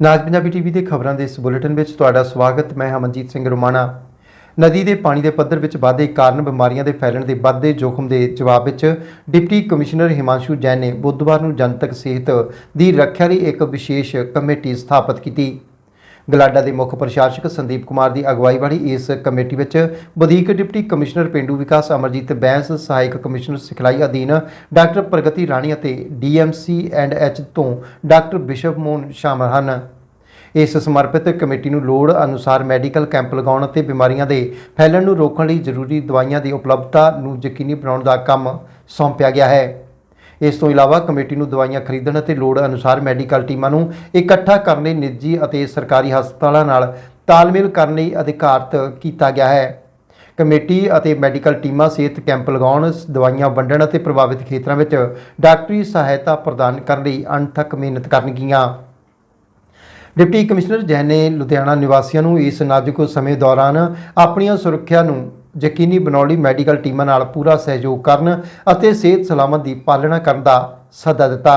ਨਾਜ Punjabi TV ਦੇ ਖਬਰਾਂ ਦੇ ਇਸ ਬੁਲੇਟਿਨ ਵਿੱਚ ਤੁਹਾਡਾ ਸਵਾਗਤ, ਮੈਂ ਹਮਨਜੀਤ ਸਿੰਘ ਰੋਮਾਣਾ। ਨਦੀ ਦੇ ਪਾਣੀ ਦੇ ਪੱਧਰ ਵਿੱਚ ਵਾਧੇ ਕਾਰਨ ਬਿਮਾਰੀਆਂ ਦੇ ਫੈਲਣ ਦੇ ਵੱਧਦੇ ਜੋਖਮ ਦੇ ਜਵਾਬ ਵਿੱਚ ਡਿਪਟੀ ਕਮਿਸ਼ਨਰ ਹਿਮਾਂਸ਼ੂ ਜੈਨ ਨੇ ਬੁੱਧਵਾਰ ਨੂੰ ਜਨਤਕ ਸਿਹਤ ਦੀ ਰੱਖਿਆ ਲਈ ਇੱਕ ਵਿਸ਼ੇਸ਼ ਕਮੇਟੀ ਸਥਾਪਿਤ ਕੀਤੀ। ਗਲਾਡਾ ਦੇ ਮੁੱਖ ਪ੍ਰਸ਼ਾਸਕ ਸੰਦੀਪ ਕੁਮਾਰ ਦੀ ਅਗਵਾਈ ਵਾਲੀ ਇਸ ਕਮੇਟੀ ਵਿੱਚ ਵਧੀਕ ਡਿਪਟੀ ਕਮਿਸ਼ਨਰ ਪਿੰਡੂ ਵਿਕਾਸ ਅਮਰਜੀਤ ਬੈਂਸ, ਸਹਾਇਕ ਕਮਿਸ਼ਨਰ ਸਿਖਲਾਈ ਅਧੀਨ ਡਾਕਟਰ ਪ੍ਰਗਤੀ ਰਾਣੀ ਅਤੇ ਡੀਐਮਸੀ ਐਂਡ ਐਚ ਤੋਂ ਡਾਕਟਰ ਬਿਸ਼ਪ ਮੋਹਨ ਸ਼ਾਮਲ ਹਨ। ਇਸ ਸਮਰਪਿਤ ਕਮੇਟੀ ਨੂੰ ਲੋੜ ਅਨੁਸਾਰ ਮੈਡੀਕਲ ਕੈਂਪ ਲਗਾਉਣ ਅਤੇ ਬਿਮਾਰੀਆਂ ਦੇ ਫੈਲਣ ਨੂੰ ਰੋਕਣ ਲਈ ਜ਼ਰੂਰੀ ਦਵਾਈਆਂ ਦੀ ਉਪਲਬਧਤਾ ਨੂੰ ਯਕੀਨੀ ਬਣਾਉਣ ਦਾ ਕੰਮ ਸੌਂਪਿਆ ਗਿਆ ਹੈ। ਇਸ ਤੋਂ ਇਲਾਵਾ ਕਮੇਟੀ ਨੂੰ ਦਵਾਈਆਂ ਖਰੀਦਣ ਅਤੇ ਲੋੜ ਅਨੁਸਾਰ ਮੈਡੀਕਲ ਟੀਮਾਂ ਨੂੰ ਇਕੱਠਾ ਕਰਨ ਲਈ ਨਿੱਜੀ ਅਤੇ ਸਰਕਾਰੀ ਹਸਪਤਾਲਾਂ ਨਾਲ ਤਾਲਮੇਲ ਕਰਨ ਲਈ ਅਧਿਕਾਰਤ ਕੀਤਾ ਗਿਆ ਹੈ। ਕਮੇਟੀ ਅਤੇ ਮੈਡੀਕਲ ਟੀਮਾਂ ਸਿਹਤ ਕੈਂਪ ਲਗਾਉਣ, ਦਵਾਈਆਂ ਵੰਡਣ ਅਤੇ ਪ੍ਰਭਾਵਿਤ ਖੇਤਰਾਂ ਵਿੱਚ ਡਾਕਟਰੀ ਸਹਾਇਤਾ ਪ੍ਰਦਾਨ ਕਰਨ ਲਈ ਅਣਥੱਕ ਮਿਹਨਤ ਕਰਨਗੀਆਂ। ਡਿਪਟੀ ਕਮਿਸ਼ਨਰ ਜੈਨ ਨੇ ਲੁਧਿਆਣਾ ਨਿਵਾਸੀਆਂ ਨੂੰ ਇਸ ਨਾਜ਼ੁਕ ਸਮੇਂ ਦੌਰਾਨ ਆਪਣੀਆਂ ਸੁਰੱਖਿਆ ਨੂੰ ਯਕੀਨੀ ਬਣਾਉਣ ਲਈ ਮੈਡੀਕਲ ਟੀਮਾਂ ਨਾਲ ਪੂਰਾ ਸਹਿਯੋਗ ਕਰਨ ਅਤੇ ਸਿਹਤ ਸਲਾਮਤ ਦੀ ਪਾਲਣਾ ਕਰਨ ਦਾ ਸੱਦਾ ਦਿੱਤਾ।